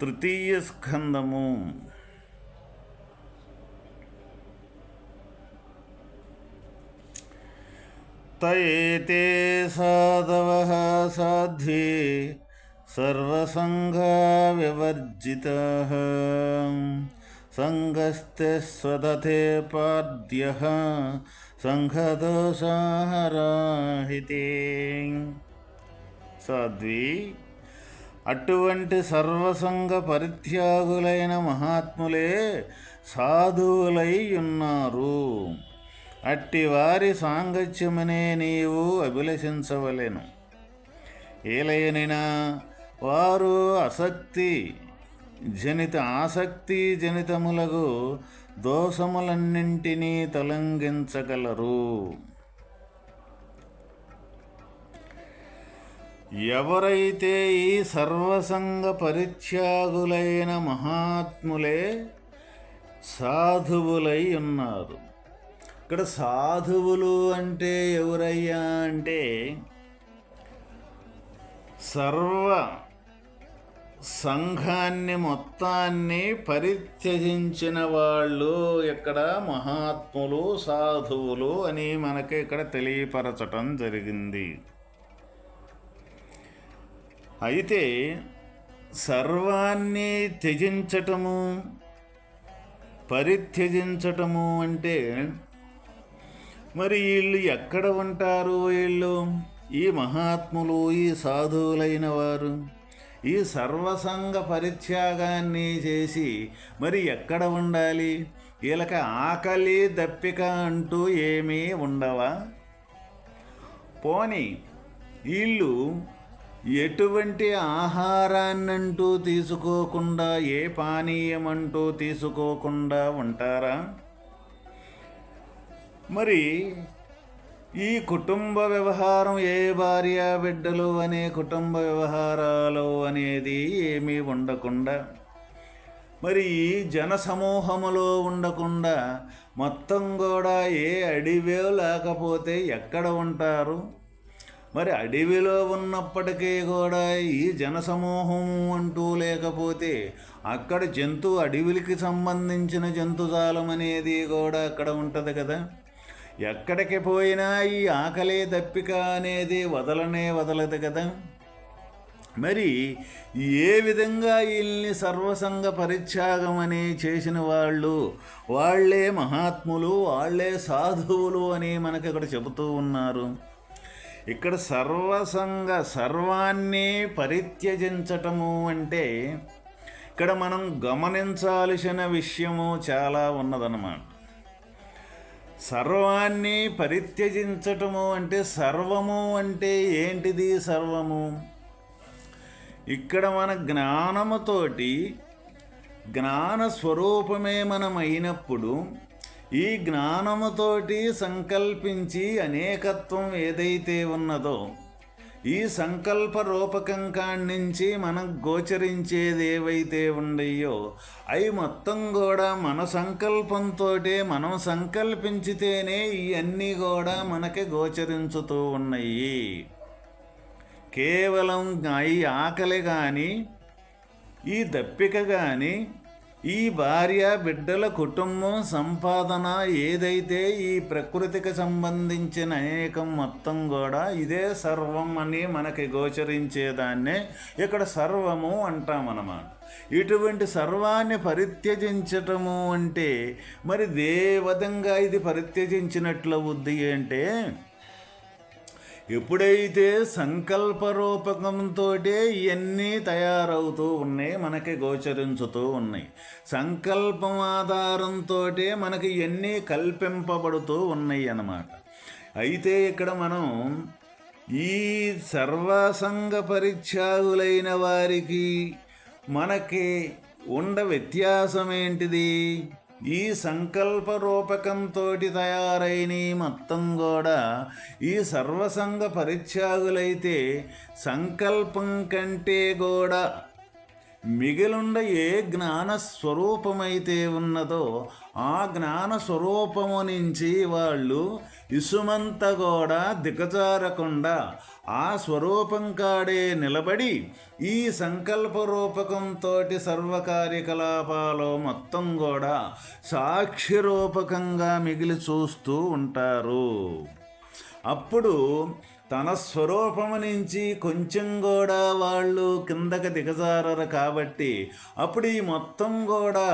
తృతీయ స్కందము. తయేతే సాధవ సాధ్వే సర్వసంఘా వివర్జిత సంగస్తే స్వదతే పాద్య సంఘదోషారాహితే సాధ్వి అటువంటి సర్వసంగ పరిత్యాగులైన మహాత్ములే సాధువులై ఉన్నారు. అట్టి వారి సాంగత్యమనే నీవు అభిలషించవలెను. ఏలయనినా వారు అసక్తి జనిత ఆసక్తి జనితములకు దోషములన్నింటినీ తొలగించగలరు. ఎవరైతే ఈ సర్వసంగ పరిత్యాగులైన మహాత్ములే సాధువులై ఉన్నారు. ఇక్కడ సాధువులు అంటే ఎవరయ్యా అంటే సర్వ సంఘాన్ని మొత్తాన్ని పరిత్యజించిన వాళ్ళు ఇక్కడ మహాత్ములు సాధువులు అని మనకి ఇక్కడ తెలియపరచటం జరిగింది. అయితే సర్వాన్ని త్యజించటము పరిత్యజించటము అంటే మరి వీళ్ళు ఎక్కడ ఉంటారు వీళ్ళు? ఈ మహాత్ములు ఈ సాధువులైన వారు ఈ సర్వసంగ పరిత్యాగాన్ని చేసి మరి ఎక్కడ ఉండాలి? వీళ్ళకి ఆకలి దప్పిక అంటూ ఏమీ ఉండవా? పోని వీళ్ళు ఎటువంటి ఆహారాన్నంటూ తీసుకోకుండా ఏ పానీయం అంటూ తీసుకోకుండా ఉంటారా? మరి ఈ కుటుంబ వ్యవహారం ఏ భార్య బిడ్డలు అనే కుటుంబ వ్యవహారాలు అనేది ఏమీ ఉండకుండా మరి ఈ జన సమూహములో ఉండకుండా మొత్తం కూడా ఏ అడివే లేకపోతే ఎక్కడ ఉంటారు? మరి అడవిలో ఉన్నప్పటికీ కూడా ఈ జనసమూహం అంటూ లేకపోతే అక్కడ జంతు అడవికి సంబంధించిన జంతుజాలం అనేది కూడా అక్కడ ఉంటుంది కదా. ఎక్కడికి పోయినా ఈ ఆకలి దప్పిక అనేది వదలనే వదలదు కదా. మరి ఏ విధంగా వీళ్ళని సర్వసంగ పరిత్యాగం అని చేసిన వాళ్ళు వాళ్ళే మహాత్ములు వాళ్ళే సాధువులు అని మనకి ఇక్కడ చెబుతూ ఉన్నారు. ఇక్కడ సర్వసంగ సర్వాన్ని పరిత్యజించటము అంటే ఇక్కడ మనం గమనించాల్సిన విషయము చాలా ఉన్నదన్నమాట. సర్వాన్ని పరిత్యజించటము అంటే సర్వము అంటే ఏంటిది సర్వము? ఇక్కడ మన జ్ఞానముతోటి జ్ఞాన స్వరూపమే మనం అయినప్పుడు ఈ జ్ఞానముతోటి సంకల్పించి అనేకత్వం ఏదైతే ఉన్నదో ఈ సంకల్ప రూపకం నుంచి మనం గోచరించేది ఏవైతే ఉండయో అవి మొత్తం కూడా మన సంకల్పంతో మనం సంకల్పించితేనే ఇవన్నీ కూడా మనకి గోచరించుతూ ఉన్నాయి. కేవలం ఈ ఆకలి కానీ ఈ దప్పిక కానీ ఈ భార్య బిడ్డల కుటుంబం సంపాదన ఏదైతే ఈ ప్రకృతికి సంబంధించిన అనేకం మొత్తం కూడా ఇదే సర్వం అని మనకి గోచరించేదాన్నే ఇక్కడ సర్వము అంటామన్నమాట. ఇటువంటి సర్వాన్ని పరిత్యజించటము అంటే మరి దే విధంగా ఇది పరిత్యజించినట్లు అవుద్ది అంటే ఎప్పుడైతే సంకల్ప రూపకంతో ఇవన్నీ తయారవుతూ ఉన్నాయి మనకి గోచరించుతూ ఉన్నాయి. సంకల్పం ఆధారంతో మనకి ఇవన్నీ కల్పింపబడుతూ ఉన్నాయి అన్నమాట. అయితే ఇక్కడ మనం ఈ సర్వసంగ పరిత్యాగులైన వారికి మనకి ఉండ వ్యత్యాసం ఏంటిది ఈ సంకల్ప రూపకంతో తయారైన ఈ మొత్తం కూడా ఈ సర్వసంగ పరిత్యాగులైతే సంకల్పం కంటే కూడా మిగిలుండ ఏ జ్ఞాన స్వరూపమైతే ఉన్నదో ఆ జ్ఞాన స్వరూపము నుంచి వాళ్ళు ఇసుమంత కూడా దిగజారకుండా ఆ స్వరూపం కాడే నిలబడి ఈ సంకల్ప రూపకంతో సర్వకార్యకలాపాలు మొత్తం కూడా సాక్షి రూపకంగా మిగిలి చూస్తూ ఉంటారు. అప్పుడు తన స్వరూపము నుంచి కొంచెం కూడా వాళ్ళు కిందకి దిగజారరు కాబట్టి అప్పుడు ఈ మొత్తం కూడా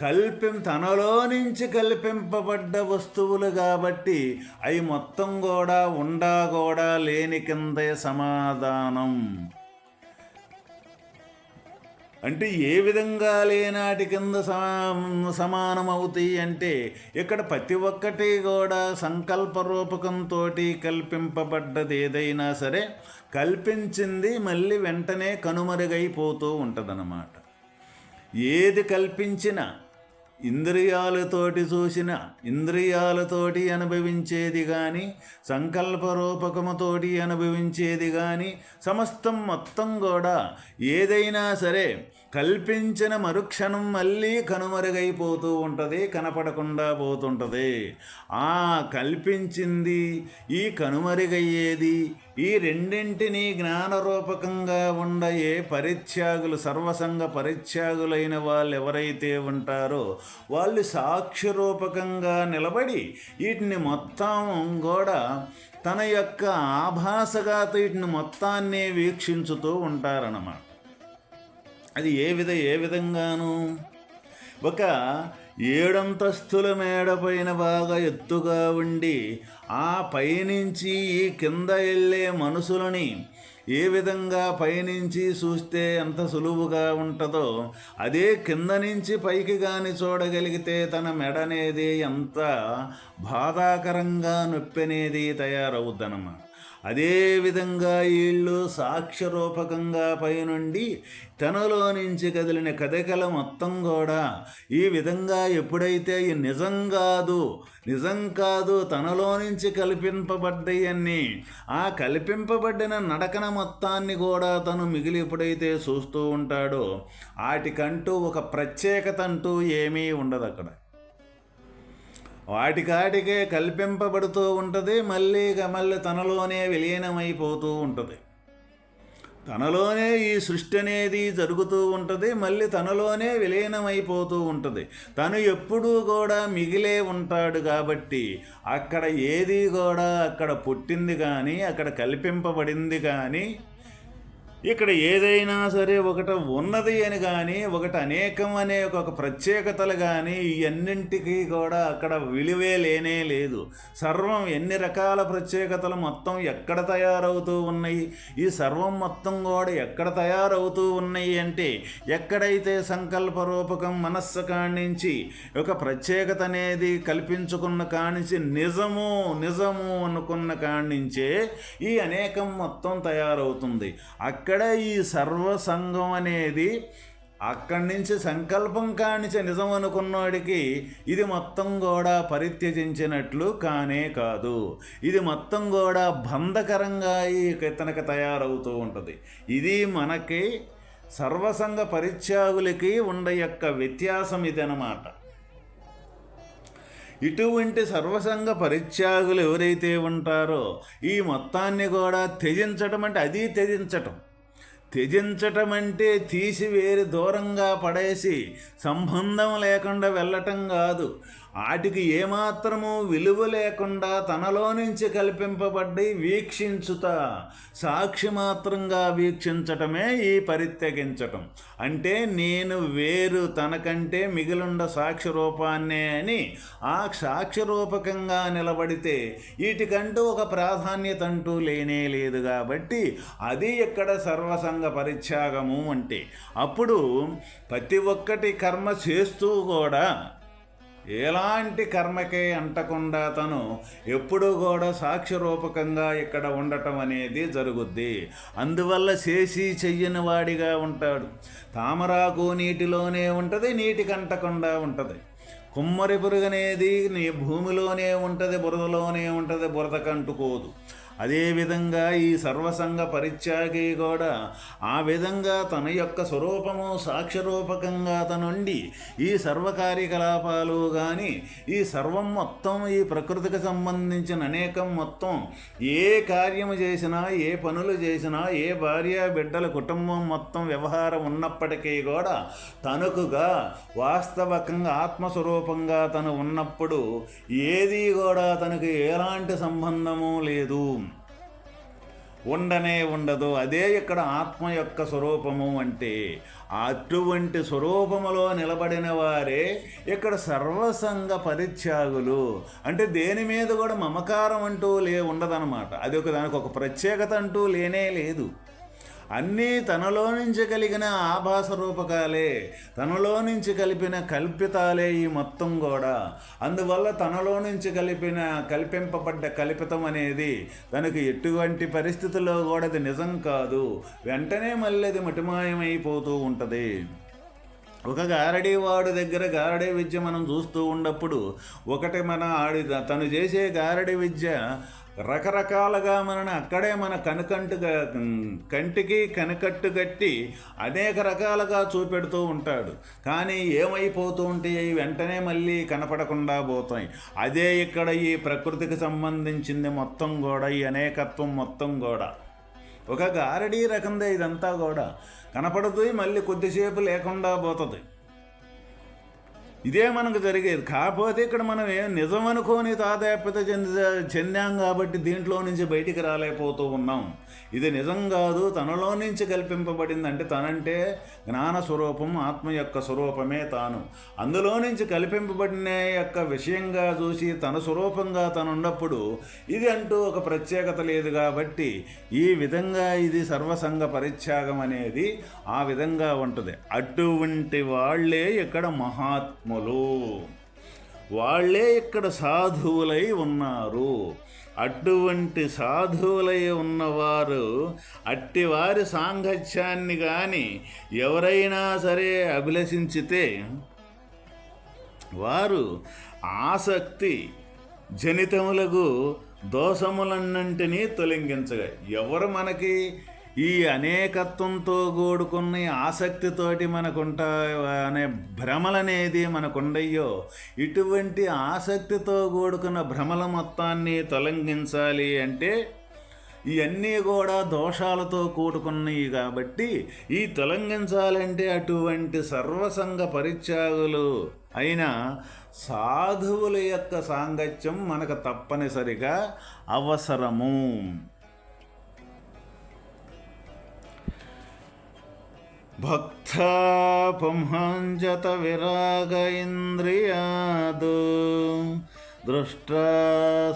కల్పిం తనలో నుంచి కల్పింపబడ్డ వస్తువులు కాబట్టి అవి మొత్తం కూడా ఉండా కూడా లేని కిందే సమాధానం. అంటే ఏ విధంగా లేనాటి కింద సమానమవుతాయి అంటే ఇక్కడ ప్రతి ఒక్కటి కూడా సంకల్ప రూపకంతో కల్పింపబడ్డది ఏదైనా సరే కల్పించింది మళ్ళీ వెంటనే కనుమరుగైపోతూ ఉంటుందన్నమాట. ఏది కల్పించినా ఇంద్రియాలతోటి చూసిన ఇంద్రియాలతోటి అనుభవించేది కానీ సంకల్ప రూపకముతోటి అనుభవించేది కానీ సమస్తం మొత్తం కూడా ఏదైనా సరే కల్పించిన మరుక్షణం మళ్ళీ కనుమరుగైపోతూ ఉంటుంది కనపడకుండా పోతుంటుంది. ఆ కల్పించింది ఈ కనుమరుగయ్యేది ఈ రెండింటినీ జ్ఞానరూపకంగా ఉండయే పరిత్యాగులు సర్వసంగ పరిత్యాగులైన వాళ్ళు ఎవరైతే ఉంటారో వాళ్ళు సాక్షిరూపకంగా నిలబడి వీటిని మొత్తం కూడా తన యొక్క ఆభాసగా వీటిని మొత్తాన్ని వీక్షించుతూ ఉంటారన్నమాట. అది ఏ విధ ఏ విధంగాను? ఒక ఏడంతస్తుల మేడపైన బాగా ఎత్తుగా ఉండి ఆ పైనుంచి ఈ కింద వెళ్ళే మనుషులని ఏ విధంగా పైనుంచి చూస్తే ఎంత సులువుగా ఉంటుందో అదే కింద నుంచి పైకి కానీ చూడగలిగితే తన మెడ అనేది ఎంత బాధాకరంగా నొప్పి అనేది తయారవుద్దనమాట అదేవిధంగా వీళ్ళు సాక్ష్యరూపకంగా పైనుండి తనలో నుంచి కదిలిన కథకల మొత్తం కూడా ఈ విధంగా ఎప్పుడైతే ఈ నిజం కాదు నిజం కాదు తనలో నుంచి కల్పింపబడ్డాయన్ని ఆ కల్పింపబడిన నడకన మొత్తాన్ని కూడా తను మిగిలి ఎప్పుడైతే చూస్తూ ఉంటాడో వాటికంటూ ఒక ప్రత్యేకత అంటూ ఏమీ ఉండదు అక్కడ వాటికాటికే కల్పింపబడుతూ ఉంటుంది మళ్ళీ మళ్ళీ తనలోనే విలీనమైపోతూ ఉంటుంది. తనలోనే ఈ సృష్టి అనేది జరుగుతూ ఉంటుంది మళ్ళీ తనలోనే విలీనమైపోతూ ఉంటుంది. తను ఎప్పుడూ కూడా మిగిలే ఉంటాడు కాబట్టి అక్కడ ఏది కూడా అక్కడ పుట్టింది కానీ అక్కడ కల్పింపబడింది కానీ ఇక్కడ ఏదైనా సరే ఒకటి ఉన్నది అని కానీ ఒకటి అనేకం అనే ఒక ప్రత్యేకతలు కానీ ఇవన్నింటికి కూడా అక్కడ విలువే లేనే లేదు. సర్వం ఎన్ని రకాల ప్రత్యేకతలు మొత్తం ఎక్కడ తయారవుతూ ఉన్నాయి? ఈ సర్వం మొత్తం కూడా ఎక్కడ తయారవుతూ ఉన్నాయి అంటే ఎక్కడైతే సంకల్ప రూపకం మనస్సు కాణించి ఒక ప్రత్యేకత అనేది కల్పించుకున్న కాణించి నిజము నిజము అనుకున్న కాణించే ఈ అనేకం మొత్తం తయారవుతుంది. అక్కడ అక్కడ ఈ సర్వసంగం అనేది అక్కడి నుంచి సంకల్పం కానిచే నిజం అనుకున్నవాడికి ఇది మొత్తం కూడా పరిత్యజించినట్లు కానే కాదు. ఇది మొత్తం కూడా బంధకరంగా ఈ ఇతనికి తయారవుతూ ఉంటుంది. ఇది మనకి సర్వసంగ పరిత్యాగులకి ఉండే యొక్క వ్యత్యాసం ఇదనమాట ఇటువంటి సర్వసంగ పరిత్యాగులు ఎవరైతే ఉంటారో ఈ మొత్తాన్ని కూడా త్యజించటం అంటే అది త్యజించటం. త్యజించటం అంటే తీసివేరి దూరంగా పడేసి సంబంధం లేకుండా వెళ్ళటం కాదు. వాటికి ఏమాత్రము విలువ లేకుండా తనలో నుంచి కల్పింపబడ్డి వీక్షించుత సాక్షి మాత్రంగా వీక్షించటమే ఈ పరిత్యగించటం. అంటే నేను వేరు తనకంటే మిగిలిండ సాక్షి రూపాన్నే అని ఆ సాక్షి రూపకంగా నిలబడితే వీటికంటూ ఒక ప్రాధాన్యత అంటూ లేనే లేదు కాబట్టి అది ఇక్కడ సర్వసంగ పరిత్యాగము అంటే. అప్పుడు ప్రతి ఒక్కటి కర్మ చేస్తూ కూడా ఎలాంటి కర్మకే అంటకుండా తను ఎప్పుడూ కూడా సాక్ష్యరూపకంగా ఇక్కడ ఉండటం అనేది జరుగుద్ది. అందువల్ల చేసి చెయ్యని వాడిగా ఉంటాడు. తామరాకు నీటిలోనే ఉంటుంది నీటికి అంటకుండా ఉంటుంది. కుమ్మరి పురుగు అనేది నీ భూమిలోనే ఉంటుంది బురదలోనే ఉంటుంది బురదకంటుకోదు అదేవిధంగా ఈ సర్వసంగ పరిత్యాగి కూడా ఆ విధంగా తన యొక్క స్వరూపము సాక్ష్యరూపకంగా తనుండి ఈ సర్వ కార్యకలాపాలు కానీ ఈ సర్వం మొత్తం ఈ ప్రకృతికి సంబంధించిన అనేకం మొత్తం ఏ కార్యము చేసినా ఏ పనులు చేసినా ఏ భార్య బిడ్డల కుటుంబం మొత్తం వ్యవహారం ఉన్నప్పటికీ కూడా తనకుగా వాస్తవకంగా ఆత్మస్వరూపంగా తను ఉన్నప్పుడు ఏది కూడా తనకు ఎలాంటి సంబంధము లేదు. ఉండనే ఉండదు. అదే ఇక్కడ ఆత్మ యొక్క స్వరూపము అంటే అటువంటి స్వరూపములో నిలబడిన వారే ఇక్కడ సర్వసంగ పరిత్యాగులు. అంటే దేని మీద కూడా మమకారం అంటూ లే ఉండదన్నమాట. అది ఒక దానికి ఒక ప్రత్యేకత అంటూ లేనే లేదు. అన్నీ తనలో నుంచి కలిగిన ఆభాస రూపకాలే తనలో నుంచి కలిపిన కల్పితాలే ఈ మొత్తం కూడా. అందువల్ల తనలో నుంచి కలిపిన కల్పింపబడ్డ కల్పితం అనేది తనకు ఎటువంటి పరిస్థితుల్లో కూడా అది నిజం కాదు. వెంటనే మళ్ళీ అది మటిమాయమైపోతూ ఉంటుంది. ఒక గారడీ వాడు దగ్గర గారడీ విద్య మనం చూస్తూ ఉన్నప్పుడు ఒకటి మన ఆడి తను చేసే గారడీ విద్య రకరకాలుగా మనని అక్కడే మన కనుకంటుగా కంటికి కనకట్టు కట్టి అనేక రకాలుగా చూపెడుతూ ఉంటాడు. కానీ ఏమైపోతూ ఉంటే వెంటనే మళ్ళీ కనపడకుండా పోతాయి. అదే ఇక్కడ ఈ ప్రకృతికి సంబంధించింది మొత్తం కూడా ఈ అనేకత్వం మొత్తం కూడా ఒక గారడీ రకందే ఇదంతా కూడా కనపడుతుంది మళ్ళీ కొద్దిసేపు లేకుండా పోతుంది. ఇదే మనకు జరిగేది. కాకపోతే ఇక్కడ మనం ఏం నిజం అనుకోని తాదాప్యత చెంది చెందాం కాబట్టి దీంట్లో నుంచి బయటికి రాలేకపోతూ ఉన్నాం. ఇది నిజం కాదు. తనలో నుంచి కల్పింపబడింది అంటే తనంటే జ్ఞాన స్వరూపం ఆత్మ యొక్క స్వరూపమే తాను. అందులో నుంచి కల్పింపబడిన యొక్క విషయంగా చూసి తన స్వరూపంగా తను ఉన్నప్పుడు ఇది అంటూ ఒక ప్రత్యేకత లేదు కాబట్టి ఈ విధంగా ఇది సర్వసంగ పరిత్యాగం అనేది ఆ విధంగా ఉంటుంది. అటువంటి వాళ్ళే ఇక్కడ మహాత్ములు. వాళ్ళే ఇక్కడ సాధువులై ఉన్నారు. అటువంటి సాధువులై ఉన్నవారు అట్టివారి సాంగత్యాన్ని కానీ ఎవరైనా సరే అభిలషించితే వారు ఆసక్తి జనితములకు దోషములన్నింటినీ తొలగించగా ఎవరు మనకి ఈ అనేకత్వంతో కూడుకున్న ఆసక్తితోటి మనకుంట అనే భ్రమలనేది మనకుండయ్యో ఇటువంటి ఆసక్తితో కూడుకున్న భ్రమల మొత్తాన్ని తొలగించాలి అంటే ఇవన్నీ కూడా దోషాలతో కూడుకున్నాయి కాబట్టి ఈ తొలగించాలంటే అటువంటి సర్వసంగ పరిత్యాగులు అయిన సాధువుల యొక్క సాంగత్యం మనకు తప్పనిసరిగా అవసరము. భక్తాపుంహంజత విరాగ ఇంద్రియాదు దృష్టా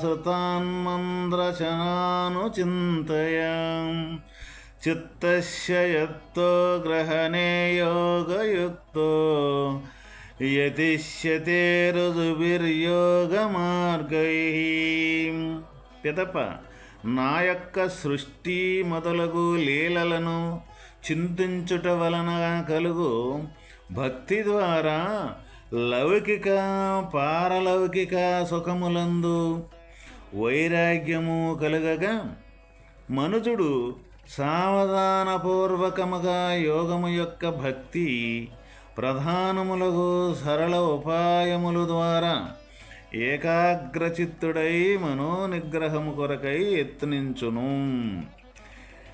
సుతాన్మంద్రచనానుచింతయ చిత్తస్య యత్తో గ్రహణే యోగయుక్తో యతిష్యతే రుజుభిర్యోగమార్గై పిదప నా యొక్క సృష్టి మొదలగు లీలలను చింతించుట వలన కలుగు. భక్తి ద్వారా లౌకిక పారలౌకిక సుఖములందు వైరాగ్యము కలుగగా మనుజుడు సావధానపూర్వకముగా యోగము యొక్క భక్తి ప్రధానములకు సరళ ఉపాయములు ద్వారా ఏకాగ్రచిత్తుడై మనోనిగ్రహము కొరకై యత్నించును.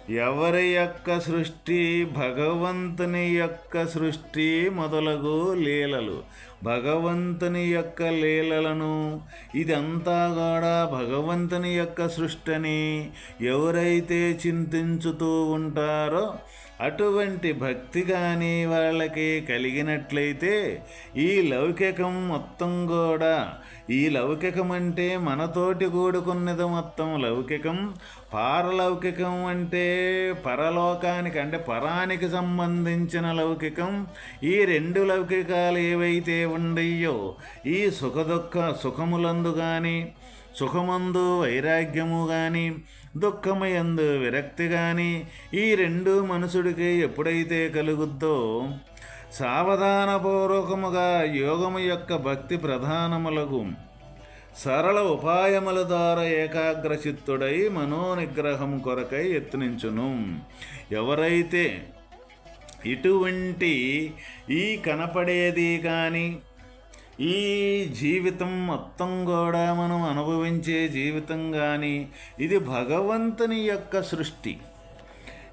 ఎవరి యొక్క సృష్టి భగవంతుని యొక్క సృష్టి మొదలగు లీలలు. భగవంతుని యొక్క లీలలను ఇదంతా కూడా భగవంతుని యొక్క సృష్టిని ఎవరైతే చింతించుతూ ఉంటారో అటువంటి భక్తి కానీ వాళ్ళకి కలిగినట్లయితే ఈ లౌకికం మొత్తం కూడా ఈ లౌకికం అంటే మనతోటి కూడుకున్నది మొత్తం లౌకికం. పారలౌకికం అంటే పరలోకానికి అంటే పరానికి సంబంధించిన లౌకికం. ఈ రెండు లౌకికాలు ఏవైతే ఉండయో ఈ సుఖదుఖ సుఖములందు కానీ సుఖమందు వైరాగ్యము కానీ దుఃఖమయందు విరక్తి కానీ ఈ రెండు మనుషుడికి ఎప్పుడైతే కలుగుద్దో సావధానపూర్వకముగా యోగము యొక్క భక్తి ప్రధానములకు సరళ ఉపాయముల ద్వారా ఏకాగ్రచిత్తుడై మనోనిగ్రహం కొరకై యత్నించును. ఎవరైతే ఇటువంటి ఈ కనపడేది కానీ ఈ జీవితం మొత్తం కూడా మనం అనుభవించే జీవితం కానీ ఇది భగవంతుని యొక్క సృష్టి.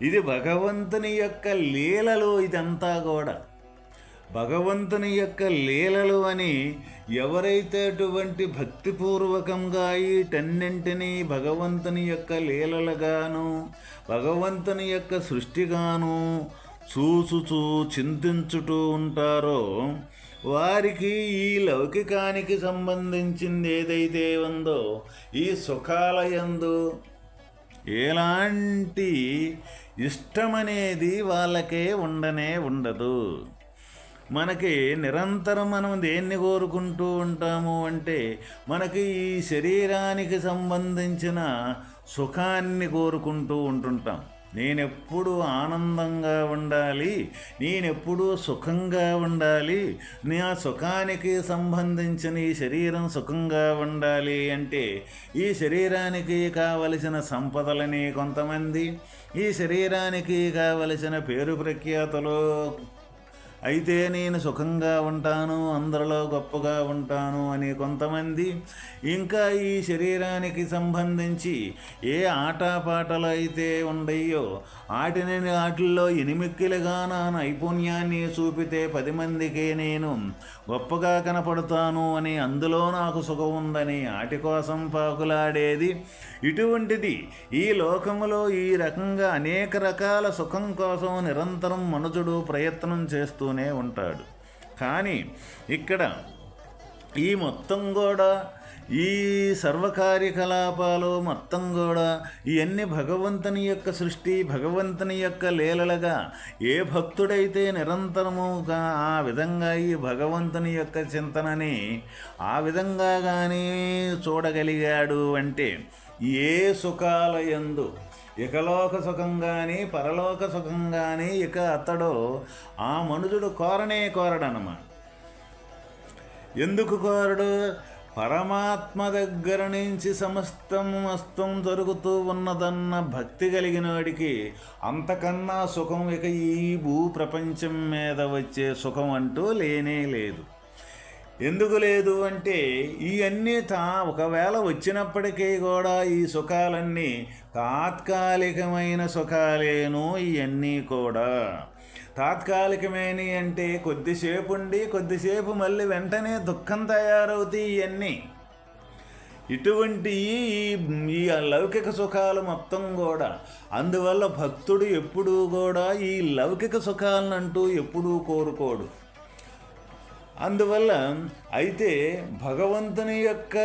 ఇది భగవంతుని యొక్క లీలలు ఇదంతా కూడా. భగవంతుని యొక్క లీలలు అని ఎవరైతే అటువంటి భక్తిపూర్వకంగా వీటన్నింటినీ భగవంతుని యొక్క లీలలుగాను భగవంతుని యొక్క సృష్టిగాను చూచుచూ చింతించుతూ ఉంటారో వారికి ఈ లౌకికానికి సంబంధించింది ఏదైతే ఉందో ఈ సుఖాలయందు ఎలాంటి ఇష్టమనేది వాళ్ళకే ఉండనే ఉండదు. మనకి నిరంతరం మనం దేన్ని కోరుకుంటూ ఉంటాము అంటే మనకి ఈ శరీరానికి సంబంధించిన సుఖాన్ని కోరుకుంటూ ఉంటుంటాం. నేనెప్పుడు ఆనందంగా ఉండాలి నేనెప్పుడు సుఖంగా ఉండాలి నా సుఖానికి సంబంధించిన ఈ శరీరం సుఖంగా ఉండాలి అంటే ఈ శరీరానికి కావలసిన సంపదలని కొంతమంది ఈ శరీరానికి కావలసిన పేరు ప్రఖ్యాతలు అయితే నేను సుఖంగా ఉంటాను అందరిలో గొప్పగా ఉంటాను అని కొంతమంది ఇంకా ఈ శరీరానికి సంబంధించి ఏ ఆటపాటలు అయితే ఉండయో ఆటిని వాటిల్లో ఎనిమిక్కిలుగా నా నైపుణ్యాన్ని చూపితే పది మందికి నేను గొప్పగా కనపడతాను అని అందులో నాకు సుఖం ఉందని ఆటి కోసం పాకులాడేది ఇటువంటిది. ఈ లోకములో ఈ రకంగా అనేక రకాల సుఖం కోసం నిరంతరం మనుజుడు ప్రయత్నం చేస్తూ చేస్తూనే ఉంటాడు. కానీ ఇక్కడ ఈ మొత్తం కూడా ఈ సర్వకార్యకలాపాలు మొత్తం కూడా ఇవన్నీ భగవంతుని యొక్క సృష్టి భగవంతుని యొక్క లీలలుగా ఏ భక్తుడైతే నిరంతరముగా ఆ విధంగా ఈ భగవంతుని యొక్క చింతనని ఆ విధంగా కానీ చూడగలిగాడు అంటే ఏ సుఖాలయందు ఇకలోక సుఖం కానీ పరలోక సుఖం కానీ ఇక అతడు ఆ మనుషుడు కోరనే కోరడనమాట ఎందుకు కోరడు? పరమాత్మ దగ్గర నుంచి సమస్తం మస్తం జరుగుతూ ఉన్నదన్న భక్తి కలిగిన వాడికి అంతకన్నా సుఖం ఇక ఈ భూ ప్రపంచం మీద వచ్చే సుఖం అంటూ లేనే లేదు. ఎందుకు లేదు అంటే ఇవన్నీ తా ఒకవేళ వచ్చినప్పటికీ కూడా ఈ సుఖాలన్నీ తాత్కాలికమైన సుఖాలేను ఇవన్నీ కూడా. తాత్కాలికమేని అంటే కొద్దిసేపు ఉండి కొద్దిసేపు మళ్ళీ వెంటనే దుఃఖం తయారవుతాయి ఇవన్నీ ఇటువంటి ఈ లౌకిక సుఖాలు మొత్తం కూడా అందువల్ల భక్తుడు ఎప్పుడూ కూడా ఈ లౌకిక సుఖాలను అంటూ ఎప్పుడూ కోరుకోడు. అందువల్ల అయితే భగవంతుని యొక్క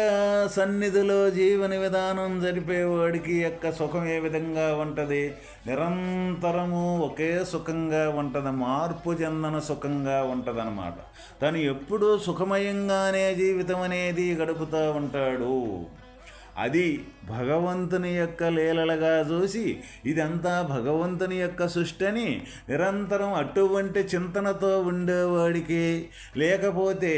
సన్నిధిలో జీవన విధానం జరిపేవాడికి యొక్క సుఖం ఏ విధంగా ఉంటుంది? నిరంతరము ఒకే సుఖంగా ఉంటుంది మార్పు చెందన సుఖంగా ఉంటుందన్నమాట. తను ఎప్పుడూ సుఖమయంగానే జీవితం అనేది గడుపుతూ ఉంటాడు. అది భగవంతుని యొక్క లీలలుగా చూసి ఇదంతా భగవంతుని యొక్క సృష్టిని నిరంతరం అటువంటి చింతనతో ఉండేవాడికి. లేకపోతే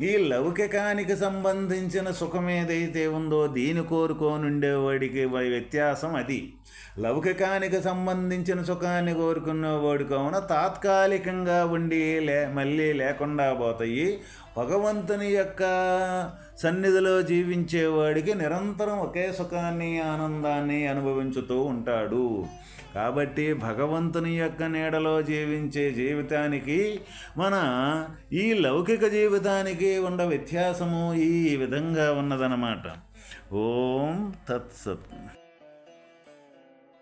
ఈ లౌకికానికి సంబంధించిన సుఖం ఏదైతే ఉందో దీని కోరుకొని ఉండేవాడికి వ్యత్యాసం అది. లౌకికానికి సంబంధించిన సుఖాన్ని కోరుకున్నవాడు కావున తాత్కాలికంగా ఉండి లే మళ్ళీ లేకుండా పోతాయి. భగవంతుని యొక్క సన్నిధిలో జీవించేవాడికి నిరంతరం ఒకే సుఖాన్ని ఆనందాన్ని అనుభవించుతూ ఉంటాడు. కాబట్టి భగవంతుని యొక్క నీడలో జీవించే జీవితానికి మన ఈ లౌకిక జీవితానికి ఉన్న వ్యత్యాసము ఈ విధంగా ఉన్నదన్నమాట. ఓం తత్సత్.